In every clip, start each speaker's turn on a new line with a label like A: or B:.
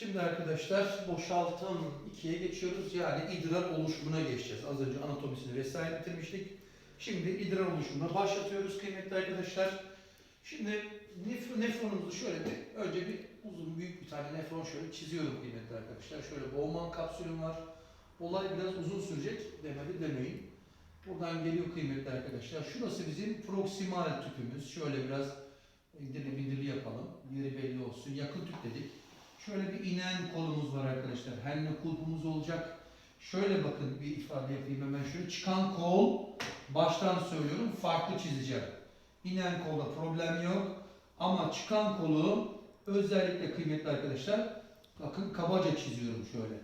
A: Şimdi arkadaşlar boşaltım 2'ye geçiyoruz. Yani idrar oluşumuna geçeceğiz. Az önce anatomisini vesaire bitirmiştik. Şimdi idrar oluşumuna başlatıyoruz kıymetli arkadaşlar. Şimdi nef- nefronumuzu şöyle bir, önce bir uzun büyük bir tane nefron şöyle çiziyorum kıymetli arkadaşlar. Şöyle Bowman kapsülüm var. Olay biraz uzun sürecek demedi demeyin. Buradan geliyor kıymetli arkadaşlar. Şurası bizim proksimal tüpümüz. Şöyle biraz indirli bindirli yapalım. Yeri belli olsun. Yakın tüp dedik. Şöyle bir inen kolumuz var arkadaşlar. Henle kulpumuz olacak. Şöyle bakın bir ifade yapayım hemen şöyle. Çıkan kol baştan söylüyorum farklı çizeceğim. İnen kolda problem yok. Ama çıkan kolu özellikle kıymetli arkadaşlar bakın kabaca çiziyorum şöyle.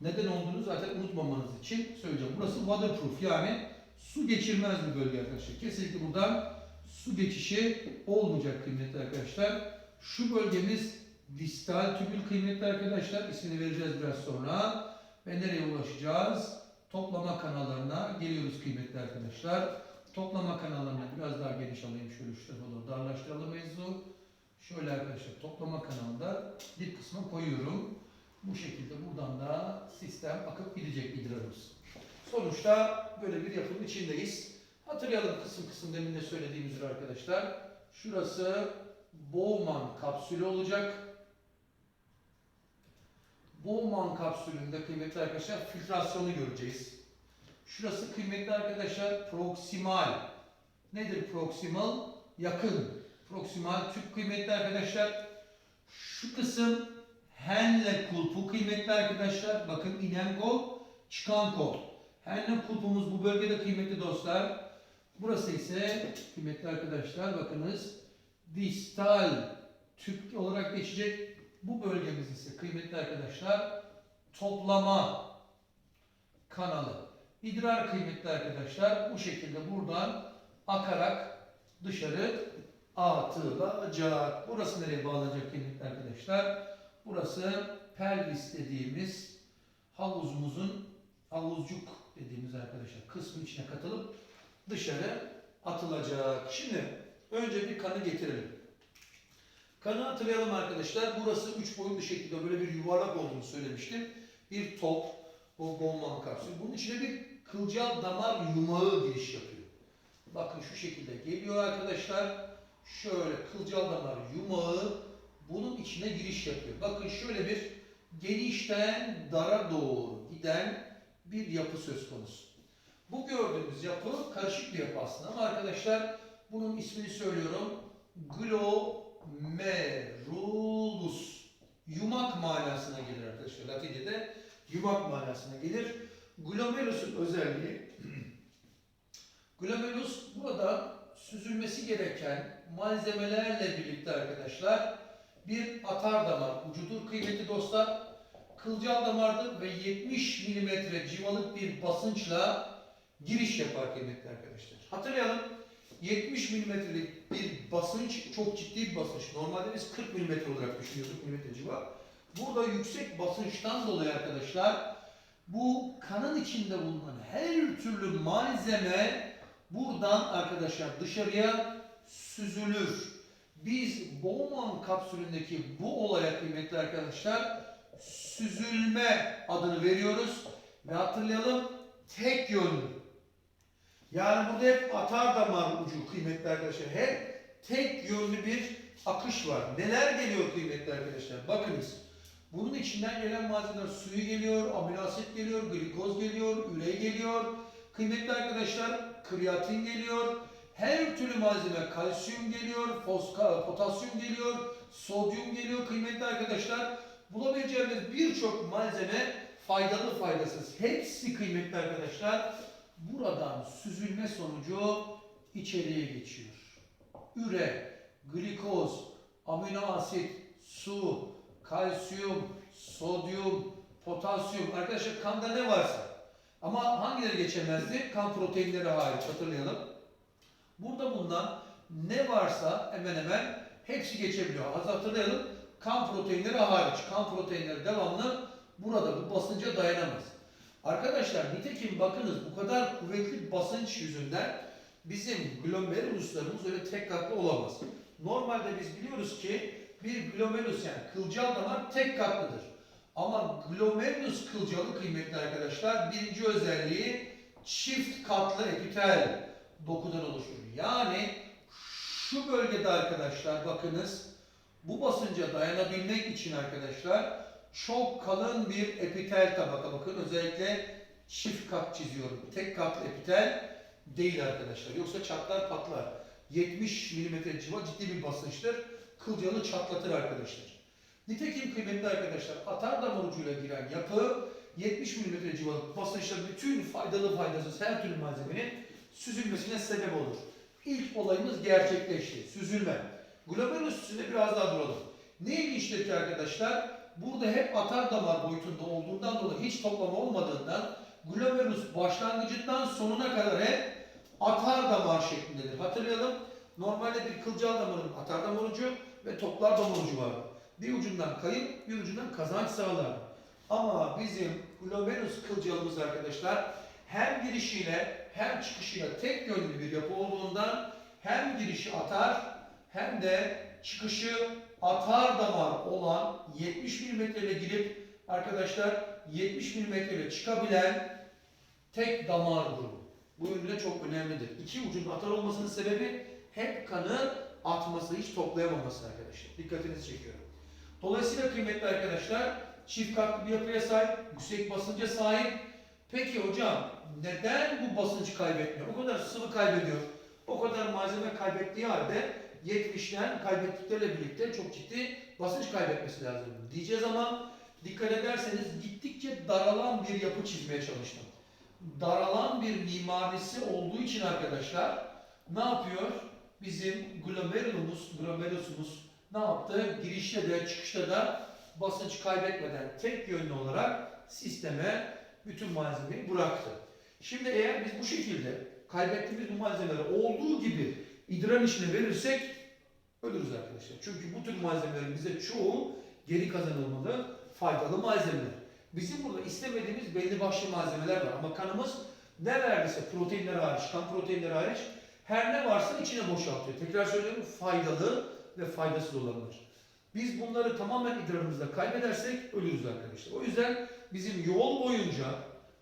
A: Neden olduğunu zaten unutmamanız için söyleyeceğim. Burası waterproof yani su geçirmez bir bölge arkadaşlar. Kesinlikle buradan su geçişi olmayacak kıymetli arkadaşlar. Şu bölgemiz distal tübül kıymetli arkadaşlar. İsmini vereceğiz biraz sonra. Ve nereye ulaşacağız? Toplama kanallarına geliyoruz kıymetli arkadaşlar. Toplama kanallarına biraz daha geniş alayım. Şöyle şu tarafa doğru darlaştıralım mevzu. Şöyle arkadaşlar toplama kanalında dip kısmına koyuyorum. Bu şekilde buradan da sistem akıp gidecek idrarımız. Sonuçta böyle bir yapının içindeyiz. Hatırlayalım kısım kısım demin de söylediğimiz üzere arkadaşlar. Şurası Bowman kapsülü olacak. Bowman kapsülünde kıymetli arkadaşlar filtrasyonu göreceğiz. Şurası kıymetli arkadaşlar proksimal. Nedir proksimal? Yakın. Proksimal tüp kıymetli arkadaşlar. Şu kısım henle kulpu kıymetli arkadaşlar. Bakın inen kol, çıkan kol. Henle kulpumuz bu bölgede kıymetli dostlar. Burası ise kıymetli arkadaşlar bakınız distal tüp olarak geçecek. Bu bölgemiz ise kıymetli arkadaşlar toplama kanalı. İdrar kıymetli arkadaşlar bu şekilde buradan akarak dışarı atılacak. Burası nereye bağlanacak kıymetli arkadaşlar? Burası pelvis dediğimiz havuzumuzun havuzcuk dediğimiz arkadaşlar kısmı içine katılıp dışarı atılacak. Şimdi önce bir kanı getirelim. Kanı hatırlayalım arkadaşlar. Burası üç boyutlu şekilde böyle bir yuvarlak olduğunu söylemiştim. Bir top, o Bowman kapsülü. Bunun içine bir kılcal damar yumağı giriş yapıyor. Bakın şu şekilde geliyor arkadaşlar. Şöyle kılcal damar yumağı bunun içine giriş yapıyor. Bakın şöyle bir genişten dara doğru giden bir yapı söz konusu. Bu gördüğümüz yapı karışık bir yapı aslında ama arkadaşlar bunun ismini söylüyorum. Glomerulus. Yumak manasına gelir arkadaşlar. Latince'de yumak manasına gelir. Glomerus'un özelliği Glomerulus burada süzülmesi gereken malzemelerle birlikte arkadaşlar bir atar damar ucudur kıymetli dostlar. Kılcal damardır ve 70 milimetre civalık bir basınçla giriş yapar kıymetli arkadaşlar. Hatırlayalım 70 milimetrelik bir basınç çok ciddi bir basınç. Normalde biz 40 milimetre olarak düşünüyorduk milimetre civa. Burada yüksek basınçtan dolayı arkadaşlar bu kanın içinde bulunan her türlü malzeme buradan arkadaşlar dışarıya süzülür. Biz Bowman kapsülündeki bu olaya kıymetli arkadaşlar süzülme adını veriyoruz. Ve hatırlayalım tek yönlü. Yani burada hep atar damar ucu kıymetli arkadaşlar. Hep tek yönlü bir akış var. Neler geliyor kıymetli arkadaşlar? Bakınız. Bunun içinden gelen malzemeler suyu geliyor, amino geliyor, glikoz geliyor, üre geliyor. Kıymetli arkadaşlar kreatin geliyor. Her türlü malzeme kalsiyum geliyor, foska, potasyum geliyor, sodyum geliyor kıymetli arkadaşlar. Bulabileceğimiz birçok malzeme faydalı faydasız. Hepsi kıymetli arkadaşlar buradan süzülme sonucu içeriye geçiyor. Üre, glikoz, amino asit, su, kalsiyum, sodyum, potasyum. Arkadaşlar kanda ne varsa. Ama hangileri geçemezdi? Kan proteinleri hariç hatırlayalım. Burada bulunan ne varsa hemen hemen hepsi geçebiliyor. Az hatırlayalım. Kan proteinleri hariç. Kan proteinleri devamlı burada bu basınca dayanamaz. Arkadaşlar nitekim bakınız bu kadar kuvvetli basınç yüzünden bizim glomeruluslarımız öyle tek katlı olamaz. Normalde biz biliyoruz ki bir glomerulus yani kılcal damar tek katlıdır. Ama glomerulus kılcalı kıymetli arkadaşlar birinci özelliği çift katlı epitel dokudan oluşur. Yani şu bölgede arkadaşlar bakınız bu basınca dayanabilmek için arkadaşlar çok kalın bir epitel tabaka bakın özellikle çift kat çiziyorum. Tek katlı epitel değil arkadaşlar. Yoksa çatlar patlar. 70 mm civa ciddi bir basınçtır. Kılcalı çatlatır arkadaşlar. Nitekim kıymetli arkadaşlar atar damar ucuyla giren yapı 70 mm civalık basınçta bütün faydalı faydasız her türlü malzemenin süzülmesine sebep olur. İlk olayımız gerçekleşti. Süzülme. Glomerulus üstünde biraz daha duralım. Ne ilginçtir ki arkadaşlar? Burada hep atar damar boyutunda olduğundan dolayı hiç toplama olmadığından glomerulus başlangıcından sonuna kadar hep atar damar şeklindedir. Hatırlayalım. Normalde bir kılcal damarın atar damar ve toplar damar vardır. Bir ucundan kayıp, bir ucundan kazanç sağlar. Ama bizim glomerulus kılcalımız arkadaşlar hem girişiyle hem çıkışıyla tek yönlü bir yapı olduğundan hem girişi atar hem de çıkışı atar damar olan 70 mm ile girip arkadaşlar 70 mm ile çıkabilen tek damar grubu. Bu yönde çok önemlidir. İki ucun atar olmasının sebebi hep kanı atması, hiç toplayamaması arkadaşlar. Dikkatinizi çekiyorum. Dolayısıyla kıymetli arkadaşlar çift katlı bir yapıya sahip, yüksek basınca sahip. Peki hocam neden bu basınç kaybetmiyor? O kadar sıvı kaybediyor, o kadar malzeme kaybettiği halde 70'ten kaybettikleriyle birlikte çok ciddi basınç kaybetmesi lazım. Diyeceğiz ama dikkat ederseniz gittikçe daralan bir yapı çizmeye çalıştım. Daralan bir mimarisi olduğu için arkadaşlar ne yapıyor? Bizim glomerulumuz, glomerusumuz ne yaptı? Girişte de çıkışta da basınç kaybetmeden tek yönlü olarak sisteme bütün malzemeyi bıraktı. Şimdi eğer biz bu şekilde kaybettiğimiz bu malzemeleri olduğu gibi idrar içine verirsek ölürüz arkadaşlar. Çünkü bu tür malzemelerin bize çoğu geri kazanılmalı faydalı malzemeler. Bizim burada istemediğimiz belli başlı malzemeler var ama kanımız ne verdiyse proteinler hariç, kan proteinleri hariç her ne varsa içine boşaltıyor. Tekrar söylüyorum faydalı ve faydasız olanlar. Biz bunları tamamen idrarımızda kaybedersek ölürüz arkadaşlar. O yüzden bizim yol boyunca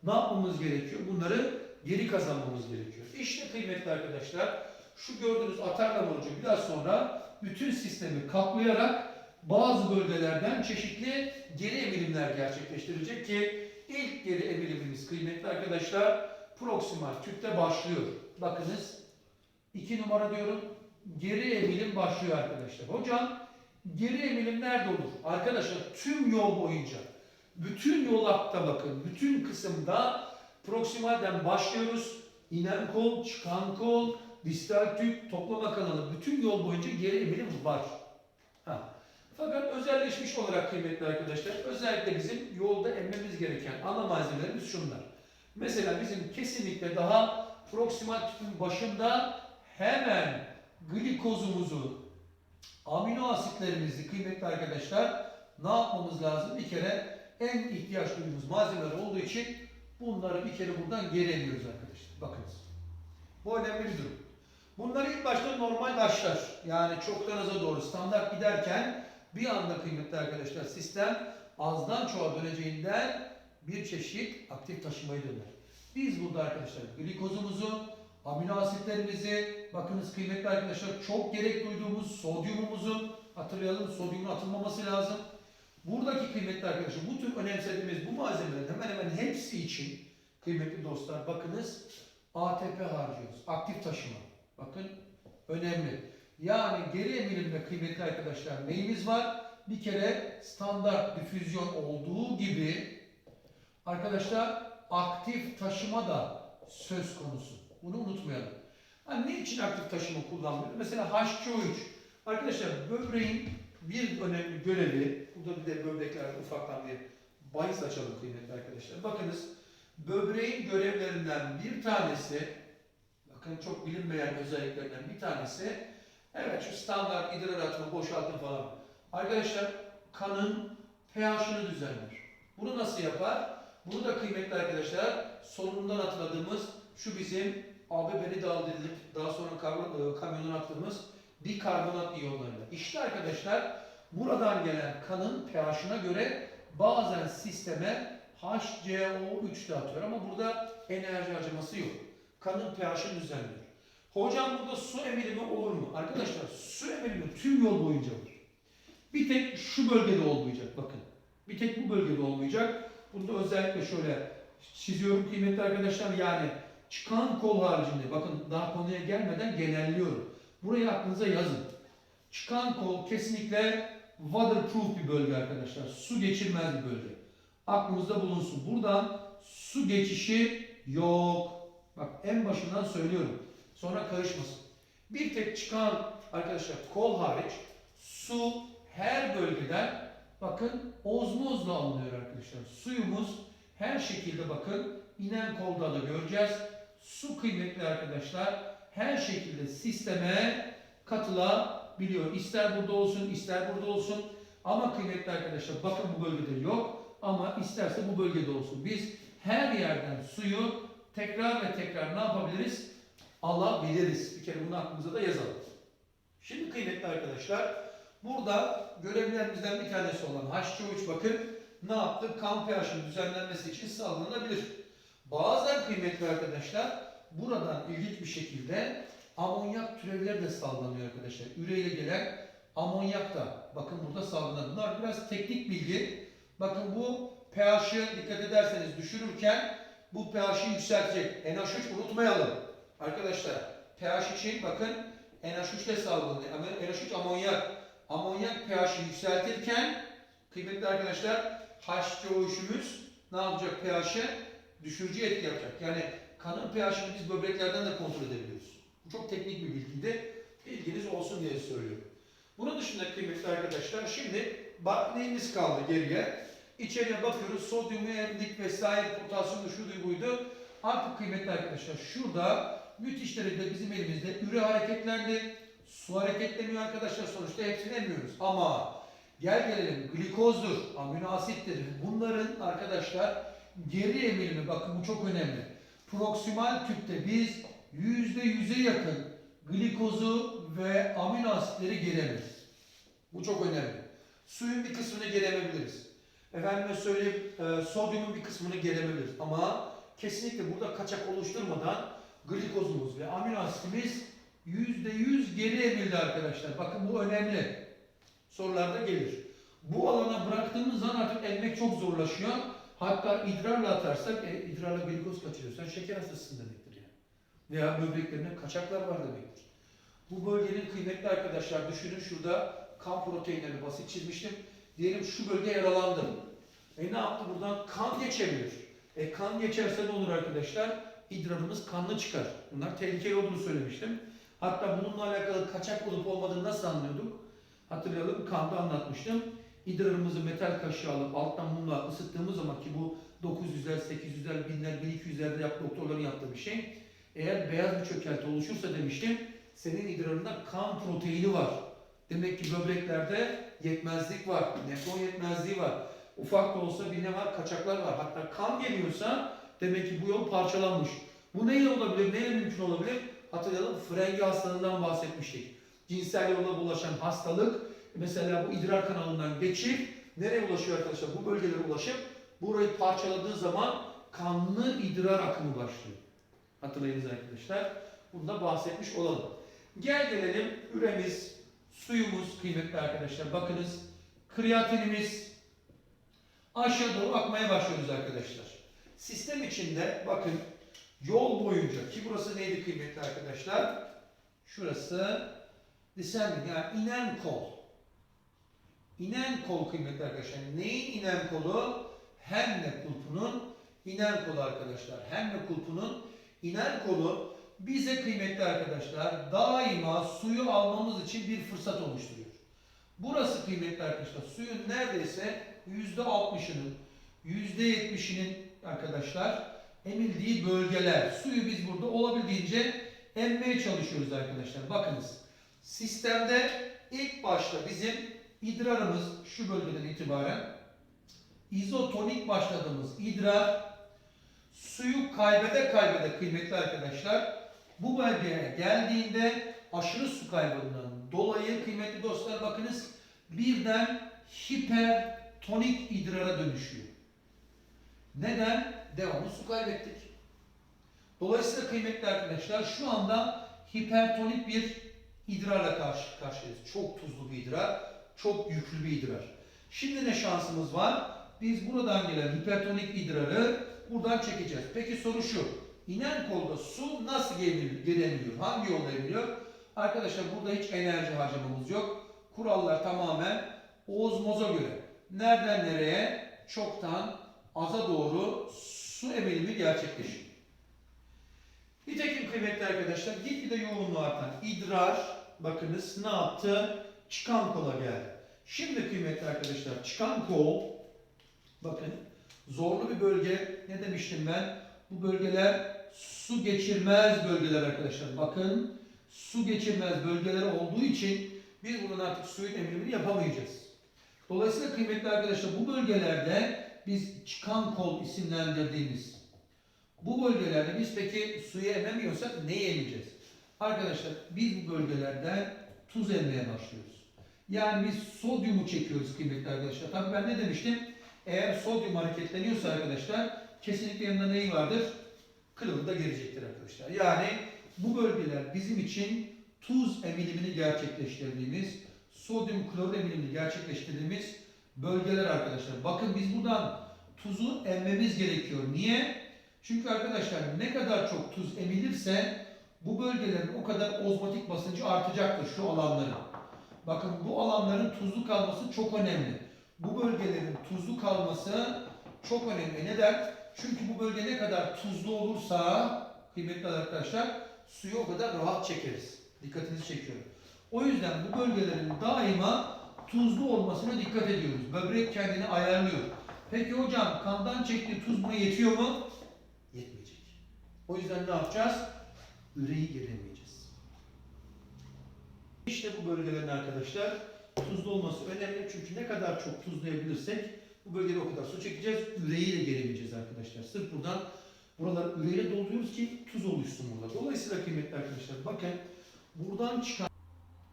A: ne yapmamız gerekiyor? Bunları geri kazanmamız gerekiyor. İşte kıymetli arkadaşlar şu gördüğünüz atar damar ucu biraz sonra bütün sistemi kaplayarak bazı bölgelerden çeşitli geri emilimler gerçekleştirecek ki ilk geri emilimimiz kıymetli arkadaşlar proksimal tüpte başlıyor. Bakınız iki numara diyorum geri emilim başlıyor arkadaşlar. Hocam geri emilim nerede olur? Arkadaşlar tüm yol boyunca bütün yol hatta bakın bütün kısımda proksimalden başlıyoruz. İnen kol, çıkan kol, distal tüp, toplama kanalı bütün yol boyunca geri emilim var. Fakat özelleşmiş olarak kıymetli arkadaşlar özellikle bizim yolda emmemiz gereken ana malzemelerimiz şunlar. Mesela bizim kesinlikle daha proksimal tüpün başında hemen glikozumuzu, amino asitlerimizi kıymetli arkadaşlar ne yapmamız lazım? Bir kere en ihtiyaç duyduğumuz malzemeler olduğu için bunları bir kere buradan geri emiyoruz arkadaşlar. Bakınız. Bu önemli bir durum. Bunlar ilk başta normal başlar. Yani çoktan aza doğru standart giderken bir anda kıymetli arkadaşlar sistem azdan çoğa döneceğinden bir çeşit aktif taşımayı döner. Biz burada arkadaşlar glikozumuzu, amino asitlerimizi, bakınız kıymetli arkadaşlar çok gerek duyduğumuz sodyumumuzu hatırlayalım sodyumun atılmaması lazım. Buradaki kıymetli arkadaşlar bu tür önemsediğimiz bu malzemelerin hemen hemen hepsi için kıymetli dostlar bakınız ATP harcıyoruz. Aktif taşıma. Bakın önemli. Yani geri emilimde kıymetli arkadaşlar neyimiz var? Bir kere standart difüzyon olduğu gibi arkadaşlar aktif taşıma da söz konusu. Bunu unutmayalım. Hani ne için aktif taşıma kullanmıyoruz? Mesela H2O3. Arkadaşlar böbreğin bir önemli görevi, burada bir de böbreklerde ufaktan bir bahis açalım kıymetli arkadaşlar. Bakınız böbreğin görevlerinden bir tanesi, bakın çok bilinmeyen özelliklerinden bir tanesi, evet şu standart idrar atma, boşaltma falan. Arkadaşlar kanın pH'ını düzenler. Bunu nasıl yapar? Bunu da kıymetli arkadaşlar solunumdan hatırladığımız şu bizim ABB'li dağıldırılıp daha sonra karbon, e, kamyondan attığımız bikarbonat iyonlarıyla. İşte arkadaşlar buradan gelen kanın pH'ına göre bazen sisteme HCO3 de atıyor ama burada enerji harcaması yok. Kanın pH'ini düzenliyor. Hocam burada su emilimi olur mu? Arkadaşlar su emilimi tüm yol boyunca olur. Bir tek şu bölgede olmayacak bakın. Bir tek bu bölgede olmayacak. Burada özellikle şöyle çiziyorum kıymetli arkadaşlar yani çıkan kol haricinde bakın daha konuya gelmeden genelliyorum. Burayı aklınıza yazın. Çıkan kol kesinlikle waterproof bir bölge arkadaşlar. Su geçirmez bir bölge. Aklımızda bulunsun. Buradan su geçişi yok. Bak en başından söylüyorum. Sonra karışmasın. Bir tek çıkan arkadaşlar kol hariç su her bölgeden bakın ozmozla alınıyor arkadaşlar. Suyumuz her şekilde bakın inen kolda da göreceğiz. Su kıymetli arkadaşlar her şekilde sisteme katılabiliyor. İster burada olsun ister burada olsun. Ama kıymetli arkadaşlar bakın bu bölgede yok ama isterse bu bölgede olsun. Biz her yerden suyu tekrar ve tekrar ne yapabiliriz? Alabiliriz. Bir kere bunu aklımıza da yazalım. Şimdi kıymetli arkadaşlar burada görevlerimizden bir tanesi olan HCO3 bakın ne yaptı? Kan pH'inin düzenlenmesi için sağlanabilir. Bazen kıymetli arkadaşlar buradan ilginç bir şekilde amonyak türevleri de sallanıyor arkadaşlar. Üreyle gelen amonyak da bakın burada sallanıyor. Bunlar biraz teknik bilgi. Bakın bu pH'ı dikkat ederseniz düşürürken bu pH'ı yükseltecek. NH3 unutmayalım. Arkadaşlar pH için bakın NH3 de salgılanıyor. Ama NH3 amonyak. Amonyak pH'ı yükseltirken kıymetli arkadaşlar H2O3'ümüz ne yapacak pH'ı? Düşürücü etki yapacak. Yani kanın pH'ini biz böbreklerden de kontrol edebiliyoruz. Bu çok teknik bir bilgiydi. Bilginiz olsun diye söylüyorum. Bunun dışında kıymetli arkadaşlar şimdi bak neyimiz kaldı geriye? İçeriye bakıyoruz. Sodyumu emdik vesaire potasyumu şuydu buydu. Artık kıymetli arkadaşlar şurada müthiş derecede bizim elimizde üre hareketlendi. Su hareketleniyor arkadaşlar sonuçta hepsini emiyoruz. Ama gel gelelim glikozdur, amino asittir. Bunların arkadaşlar geri emilimi bakın bu çok önemli. Proksimal tüpte biz yüzde yüze yakın glikozu ve amino asitleri geri emeriz. Bu çok önemli. Suyun bir kısmını geri emebiliriz. Efendime söyleyeyim e, sodyumun bir kısmını geri emebiliriz. Ama kesinlikle burada kaçak oluşturmadan glikozumuz ve amino asitimiz %100 geri emildi arkadaşlar. Bakın bu önemli. Sorularda gelir. Bu alana bıraktığımız zaman artık emmek çok zorlaşıyor. Hatta idrarla atarsak, e, idrarla glikoz kaçırıyorsan şeker hastasısın demektir yani. Veya böbreklerinde kaçaklar var demektir. Bu bölgenin kıymetli arkadaşlar düşünün şurada kan proteinlerini basit çizmiştim. Diyelim şu bölge yaralandı. E ne yaptı buradan? Kan geçebilir. E kan geçerse ne olur arkadaşlar? İdrarımız kanlı çıkar. Bunlar tehlikeli olduğunu söylemiştim. Hatta bununla alakalı kaçak olup olmadığını nasıl anlıyorduk? Hatırlayalım kanda anlatmıştım. İdrarımızı metal kaşığı alıp alttan mumla ısıttığımız zaman ki bu 900'ler, 800'ler, 1000'ler, 1200'lerde yap, doktorların yaptığı bir şey. Eğer beyaz bir çökelti oluşursa demiştim, senin idrarında kan proteini var. Demek ki böbreklerde yetmezlik var, nefron yetmezliği var. Ufak da olsa bir ne var? Kaçaklar var. Hatta kan geliyorsa demek ki bu yol parçalanmış. Bu neyle olabilir? Neyle mümkün olabilir? Hatırlayalım frengi hastalığından bahsetmiştik. Cinsel yolla bulaşan hastalık mesela bu idrar kanalından geçip nereye ulaşıyor arkadaşlar? Bu bölgelere ulaşıp burayı parçaladığı zaman kanlı idrar akımı başlıyor. Hatırlayınız arkadaşlar. Bunda bahsetmiş olalım. Gel gelelim üremiz, suyumuz kıymetli arkadaşlar. Bakınız kreatinimiz aşağı doğru akmaya başlıyoruz arkadaşlar. Sistem içinde bakın yol boyunca ki burası neydi kıymetli arkadaşlar? Şurası descending yani inen kol. İnen kol kıymetli arkadaşlar. Neyin inen kolu? Hemle kulpunun inen kolu arkadaşlar. Hemle kulpunun inen kolu bize kıymetli arkadaşlar daima suyu almamız için bir fırsat oluşturuyor. Burası kıymetli arkadaşlar suyun neredeyse yüzde altmışının, yüzde yetmişinin arkadaşlar emildiği bölgeler. Suyu biz burada olabildiğince emmeye çalışıyoruz arkadaşlar. Bakınız sistemde ilk başta bizim idrarımız şu bölgeden itibaren izotonik başladığımız idrar suyu kaybede kaybede kıymetli arkadaşlar bu bölgeye geldiğinde aşırı su kaybından dolayı kıymetli dostlar bakınız birden tonik idrara dönüşüyor. Neden? Devamlı su kaybettik. Dolayısıyla kıymetli arkadaşlar şu anda hipertonik bir idrarla karşı karşıyayız. Çok tuzlu bir idrar, çok yüklü bir idrar. Şimdi ne şansımız var? Biz buradan gelen hipertonik idrarı buradan çekeceğiz. Peki soru şu. İnen kolda su nasıl emiliyor? Hangi yolla emiliyor? Arkadaşlar burada hiç enerji harcamamız yok. Kurallar tamamen ozmoza göre. Nereden nereye? Çoktan aza doğru su emilimi gerçekleşiyor. Nitekim kıymetli arkadaşlar gitgide yoğunluğu artan idrar bakınız ne yaptı? Çıkan kola geldi. Şimdi kıymetli arkadaşlar çıkan kol bakın zorlu bir bölge ne demiştim ben? Bu bölgeler su geçirmez bölgeler arkadaşlar. Bakın su geçirmez bölgeler olduğu için biz bunun artık suyun emilimini yapamayacağız. Dolayısıyla kıymetli arkadaşlar bu bölgelerde biz çıkan kol isimlendirdiğimiz bu bölgelerde biz peki suyu ememiyorsak neyi emeceğiz? Arkadaşlar biz bu bölgelerden tuz emmeye başlıyoruz. Yani biz sodyumu çekiyoruz kıymetli arkadaşlar. Tabii ben ne demiştim? Eğer sodyum hareketleniyorsa arkadaşlar kesinlikle yanında neyi vardır? Kırıldı da gelecektir arkadaşlar. Yani bu bölgeler bizim için tuz emilimini gerçekleştirdiğimiz, sodyum klor emilimini gerçekleştirdiğimiz bölgeler arkadaşlar. Bakın biz buradan tuzu emmemiz gerekiyor. Niye? Çünkü arkadaşlar ne kadar çok tuz emilirse bu bölgelerin o kadar ozmotik basıncı artacaktır şu alanların. Bakın bu alanların tuzlu kalması çok önemli. Bu bölgelerin tuzlu kalması çok önemli. Neden? Çünkü bu bölge ne kadar tuzlu olursa kıymetli arkadaşlar suyu o kadar rahat çekeriz. Dikkatinizi çekiyorum. O yüzden bu bölgelerin daima tuzlu olmasına dikkat ediyoruz. Böbrek kendini ayarlıyor. Peki hocam kandan çektiği tuz buna yetiyor mu? Yetmeyecek. O yüzden ne yapacağız? Üreyi gelemeyeceğiz. İşte bu bölgelerin arkadaşlar tuzlu olması önemli çünkü ne kadar çok tuzlayabilirsek bu bölgede o kadar su çekeceğiz, üreyi de gelemeyeceğiz arkadaşlar. Sırf buradan buraları üreyle dolduruyoruz ki tuz oluşsun burada. Dolayısıyla kıymetli arkadaşlar bakın buradan çıkan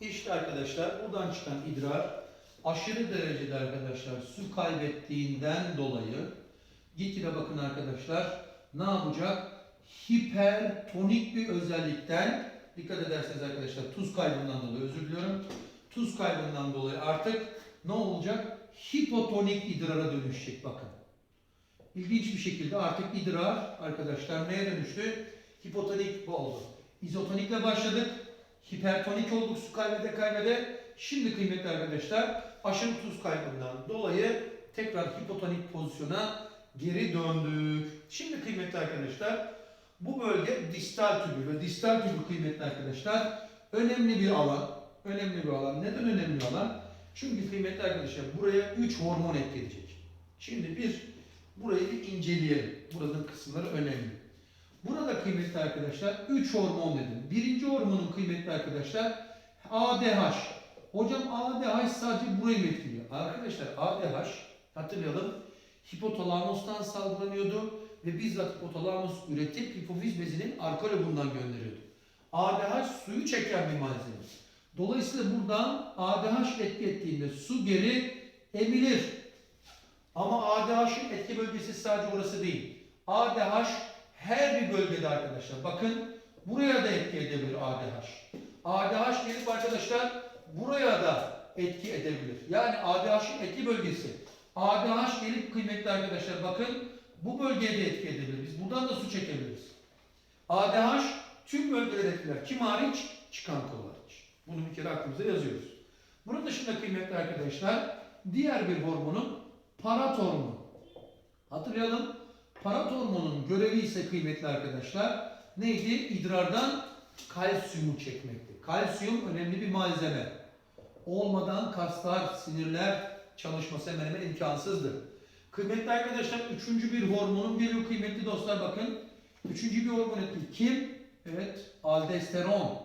A: işte arkadaşlar buradan çıkan idrar aşırı derecede arkadaşlar su kaybettiğinden dolayı gitgide bakın arkadaşlar ne yapacak? Hipertonik bir özellikten dikkat ederseniz arkadaşlar tuz kaybından dolayı özür diliyorum. Tuz kaybından dolayı artık ne olacak? Hipotonik idrara dönüşecek bakın. İlginç bir şekilde artık idrar arkadaşlar neye dönüştü? Hipotonik oldu. İzotonikle başladık. Hipertonik olduk su kaybede kaybede. Şimdi kıymetli arkadaşlar aşırı tuz kaybından dolayı tekrar hipotonik pozisyona geri döndük. Şimdi kıymetli arkadaşlar bu bölge distal tübül ve distal tübül kıymetli arkadaşlar önemli bir alan. Önemli bir alan. Neden önemli bir alan? Çünkü kıymetli arkadaşlar buraya 3 hormon etki edecek. Şimdi bir burayı bir inceleyelim. Buranın kısımları önemli. Burada kıymetli arkadaşlar 3 hormon dedim. Birinci hormonun kıymetli arkadaşlar ADH. Hocam ADH sadece burayı mı etkiliyor? Arkadaşlar ADH hatırlayalım hipotalamustan salgılanıyordu ve bizzat hipotalamus üretip hipofiz bezinin arka lobundan gönderiyordu. ADH suyu çeken bir malzeme. Dolayısıyla buradan ADH etki ettiğinde su geri emilir. Ama ADH'ın etki bölgesi sadece orası değil. ADH her bir bölgede arkadaşlar. Bakın buraya da etki edebilir ADH. ADH gelip arkadaşlar buraya da etki edebilir. Yani ADH'ın etki bölgesi. ADH gelip kıymetli arkadaşlar bakın bu bölgeye de etki edebilir. Biz buradan da su çekebiliriz. ADH tüm bölgeleri etkiler. Kim hariç? Çıkan kol hariç. Bunu bir kere aklımıza yazıyoruz. Bunun dışında kıymetli arkadaşlar diğer bir hormonun parat hormonu. Hatırlayalım. Parat hormonun görevi ise kıymetli arkadaşlar neydi? İdrardan kalsiyumu çekmekti. Kalsiyum önemli bir malzeme. Olmadan kaslar, sinirler çalışması hemen hemen imkansızdır. Kıymetli arkadaşlar üçüncü bir hormonun geliyor kıymetli dostlar bakın. Üçüncü bir hormon etki kim? Evet aldosteron.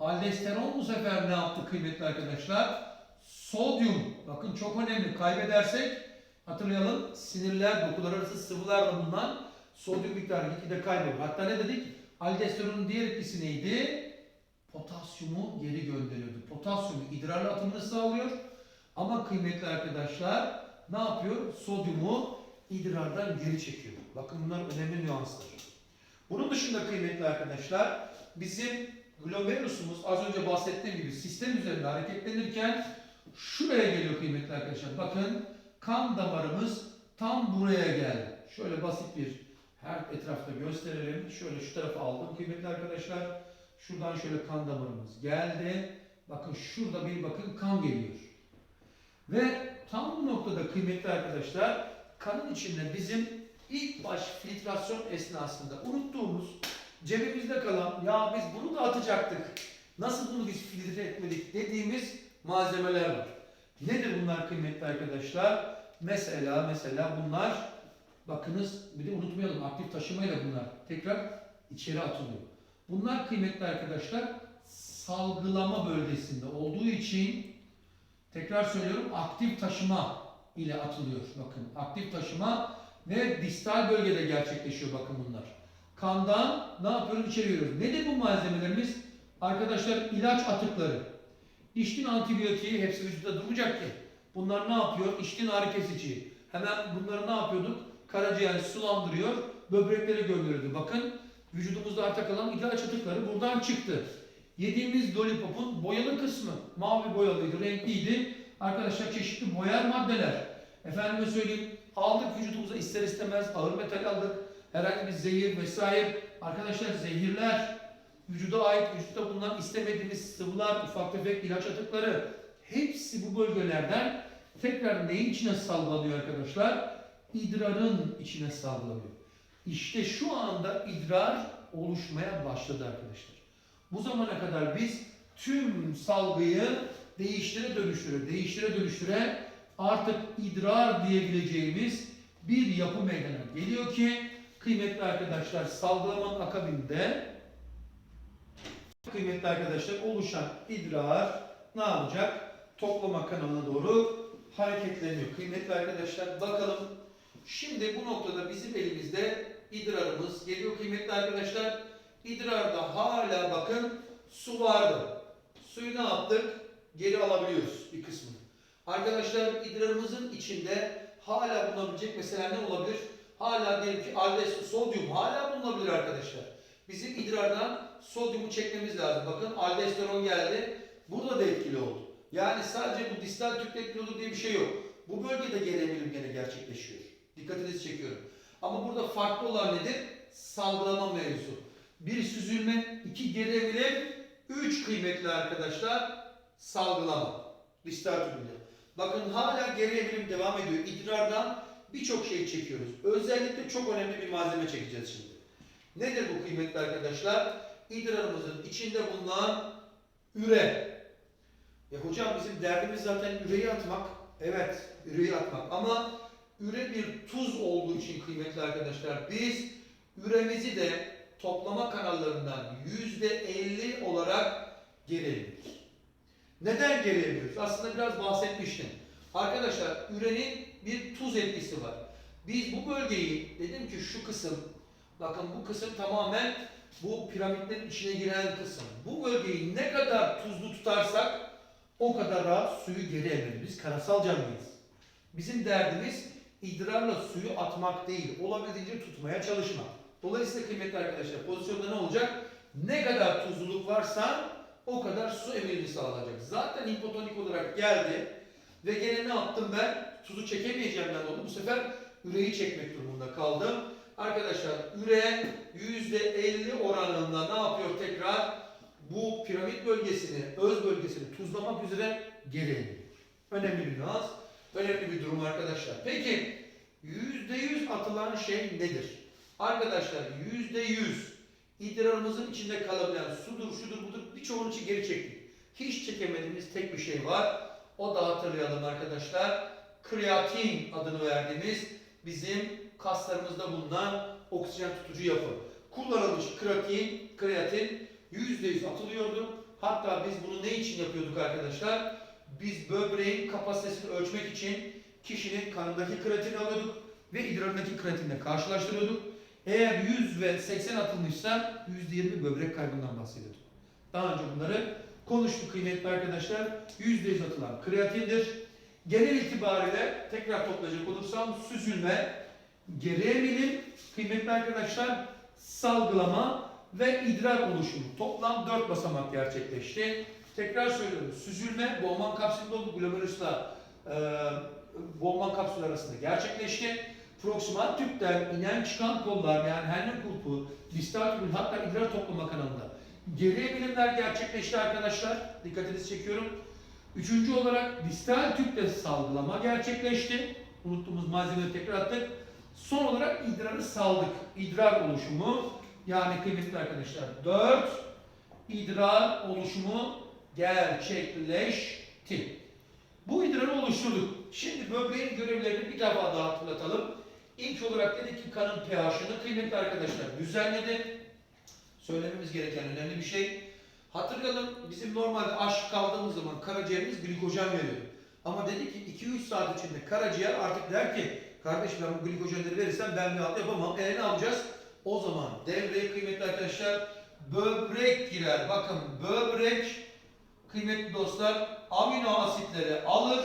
A: Aldosteron bu sefer ne yaptı kıymetli arkadaşlar? Sodyum. Bakın çok önemli. Kaybedersek hatırlayalım sinirler, dokular arası sıvılarla bulunan sodyum miktarı gitgide kaybolur. Hatta ne dedik? Aldosteronun diğer etkisi neydi? Potasyumu geri gönderiyordu. Potasyumu idrarla atımını sağlıyor. Ama kıymetli arkadaşlar ne yapıyor? Sodyumu idrardan geri çekiyor. Bakın bunlar önemli nüanslar. Bunun dışında kıymetli arkadaşlar bizim glomerusumuz az önce bahsettiğim gibi sistem üzerinde hareketlenirken şuraya geliyor kıymetli arkadaşlar. Bakın kan damarımız tam buraya geldi. Şöyle basit bir her etrafta gösterelim. Şöyle şu tarafa aldım kıymetli arkadaşlar. Şuradan şöyle kan damarımız geldi. Bakın şurada bir bakın kan geliyor. Ve tam bu noktada kıymetli arkadaşlar kanın içinde bizim ilk baş filtrasyon esnasında unuttuğumuz cebimizde kalan ya biz bunu da atacaktık. Nasıl bunu biz filtre etmedik dediğimiz malzemeler var. Nedir bunlar kıymetli arkadaşlar? Mesela mesela bunlar bakınız bir de unutmayalım aktif taşımayla bunlar tekrar içeri atılıyor. Bunlar kıymetli arkadaşlar salgılama bölgesinde olduğu için tekrar söylüyorum aktif taşıma ile atılıyor. Bakın aktif taşıma ve distal bölgede gerçekleşiyor bakın bunlar. Kandan ne yapıyoruz? İçeri veriyoruz. Nedir bu malzemelerimiz? Arkadaşlar ilaç atıkları. İçtin antibiyotiği hepsi vücutta durmayacak ki. Bunlar ne yapıyor? İçtin ağrı kesici. Hemen bunları ne yapıyorduk? Karaciğer sulandırıyor, böbreklere gönderiyordu. Bakın vücudumuzda arta kalan ilaç atıkları buradan çıktı. Yediğimiz lollipopun boyalı kısmı mavi boyalıydı, renkliydi. Arkadaşlar çeşitli boyar maddeler. Efendime söyleyeyim aldık vücudumuza ister istemez ağır metal aldık. Herhangi bir zehir vesaire. Arkadaşlar zehirler vücuda ait vücutta bulunan istemediğimiz sıvılar, ufak tefek ilaç atıkları hepsi bu bölgelerden tekrar neyin içine salgılanıyor arkadaşlar? İdrarın içine salgılanıyor. İşte şu anda idrar oluşmaya başladı arkadaşlar. Bu zamana kadar biz tüm salgıyı değiştire dönüştüre, değiştire dönüştüre artık idrar diyebileceğimiz bir yapı meydana geliyor ki kıymetli arkadaşlar salgılamanın akabinde kıymetli arkadaşlar oluşan idrar ne yapacak? Toplama kanalına doğru hareketleniyor. Kıymetli arkadaşlar bakalım. Şimdi bu noktada bizim elimizde idrarımız geliyor kıymetli arkadaşlar. İdrarda hala bakın su vardı. Suyu ne yaptık? Geri alabiliyoruz bir kısmını. Arkadaşlar idrarımızın içinde hala bulunabilecek mesela ne olabilir? Hala diyelim ki aldes, sodyum hala bulunabilir arkadaşlar. Bizim idrardan sodyumu çekmemiz lazım. Bakın aldosteron geldi. Burada da etkili oldu. Yani sadece bu distal tüpte etkili olur diye bir şey yok. Bu bölgede geri emilim gene gerçekleşiyor. Dikkatinizi çekiyorum. Ama burada farklı olan nedir? Salgılama mevzusu. Bir süzülme, iki geri emilim, üç kıymetli arkadaşlar salgılama. Tüpünde. Bakın hala geri emilim devam ediyor. İdrardan birçok şey çekiyoruz. Özellikle çok önemli bir malzeme çekeceğiz şimdi. Nedir bu kıymetli arkadaşlar? İdrarımızın içinde bulunan üre. E hocam bizim derdimiz zaten üreyi atmak. Evet, üreyi atmak. Ama üre bir tuz olduğu için kıymetli arkadaşlar biz üremizi de toplama kanallarından yüzde 50 olarak geri emiyoruz. Neden geri emiyoruz? Aslında biraz bahsetmiştim. Arkadaşlar ürenin bir tuz etkisi var. Biz bu bölgeyi dedim ki şu kısım bakın bu kısım tamamen bu piramitlerin içine giren kısım. Bu bölgeyi ne kadar tuzlu tutarsak o kadar rahat suyu geri emir. Biz karasal canlıyız. Bizim derdimiz idrarla suyu atmak değil, olabildiğince tutmaya çalışmak. Dolayısıyla kıymetli arkadaşlar pozisyonda ne olacak? Ne kadar tuzluluk varsa o kadar su emilimi sağlanacak. Zaten hipotonik olarak geldi ve gene ne yaptım ben? Tuzu çekemeyeceğimden dolayı bu sefer üreyi çekmek durumunda kaldım. Arkadaşlar üre %50 oranında ne yapıyor tekrar? Bu piramit bölgesini, öz bölgesini tuzlamak üzere geri. Önemli bir nüans, önemli bir durum arkadaşlar. Peki %100 atılan şey nedir? Arkadaşlar %100 idrarımızın içinde kalabilen sudur, şudur, budur birçoğunu için geri çektik. Hiç çekemediğimiz tek bir şey var. O da hatırlayalım arkadaşlar. Kreatin adını verdiğimiz bizim kaslarımızda bulunan oksijen tutucu yapı. Kullanılmış kreatin, kreatin %100 atılıyordu. Hatta biz bunu ne için yapıyorduk arkadaşlar? Biz böbreğin kapasitesini ölçmek için kişinin kanındaki kreatini alıyorduk ve idrarındaki kreatinle karşılaştırıyorduk. Eğer 100 ve 80 atılmışsa %20 böbrek kaybından bahsediyorduk. Daha önce bunları konuştuk kıymetli arkadaşlar. %100 atılan kreatindir. Genel itibariyle tekrar toplayacak olursam süzülme, geri emilim, kıymetli arkadaşlar salgılama ve idrar oluşumu. Toplam 4 basamak gerçekleşti. Tekrar söylüyorum. Süzülme Bowman kapsülü dolu glomerusla e, Bowman kapsülü arasında gerçekleşti. Proksimal tüpten inen çıkan kollar yani hernia kulpu, distal tübül hatta idrar toplama kanalında geri emilimler gerçekleşti arkadaşlar. Dikkatinizi çekiyorum. Üçüncü olarak distal tüpte salgılama gerçekleşti. Unuttuğumuz malzemeleri tekrar attık. Son olarak idrarı saldık. İdrar oluşumu yani kıymetli arkadaşlar 4 idrar oluşumu gerçekleşti. Bu idrarı oluşturduk. Şimdi böbreğin görevlerini bir defa daha hatırlatalım. İlk olarak dedik ki kanın pH'ını kıymetli arkadaşlar düzenledi. Söylememiz gereken önemli bir şey. Hatırlayalım bizim normalde aç kaldığımız zaman karaciğerimiz glikojen veriyor. Ama dedi ki 2-3 saat içinde karaciğer artık der ki kardeşim ben bu glikojenleri verirsem ben bir alt yapamam. E ne yapacağız? O zaman devreye kıymetli arkadaşlar böbrek girer. Bakın böbrek kıymetli dostlar amino asitleri alır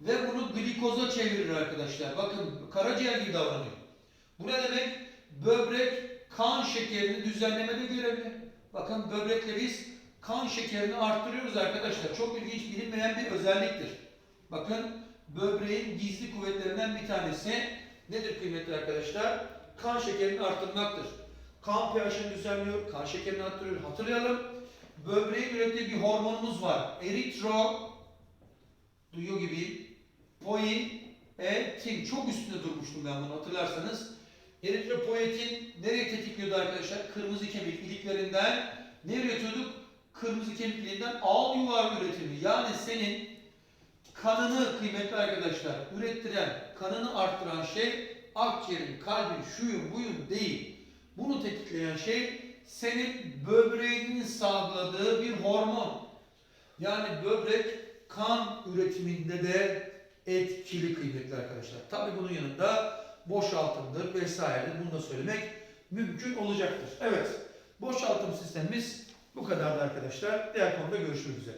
A: ve bunu glikoza çevirir arkadaşlar. Bakın karaciğer gibi davranıyor. Bu ne demek? Böbrek kan şekerini düzenlemede görevli. Bakın böbrekle biz kan şekerini arttırıyoruz arkadaşlar. Çok ilginç bilinmeyen bir özelliktir. Bakın böbreğin gizli kuvvetlerinden bir tanesi nedir kıymetli arkadaşlar? Kan şekerini arttırmaktır. Kan pH'ini düzenliyor, kan şekerini arttırıyor. Hatırlayalım. Böbreğin ürettiği bir hormonumuz var. Eritro duyuyor gibi poietin çok üstünde durmuştum ben bunu hatırlarsanız. Eritropoietin nereye tetikliyordu arkadaşlar? Kırmızı kemik iliklerinden ne üretiyorduk? Kırmızı kemik iliğinden al yuvar üretimi. Yani senin kanını kıymetli arkadaşlar ürettiren, kanını arttıran şey akciğerin, kalbin, şuyun, buyun değil. Bunu tetikleyen şey senin böbreğinin salgıladığı bir hormon. Yani böbrek kan üretiminde de etkili kıymetli arkadaşlar. Tabii bunun yanında boşaltımdır vesairedir. Bunu da söylemek mümkün olacaktır. Evet, boşaltım sistemimiz bu kadardı arkadaşlar. Diğer konuda görüşmek üzere.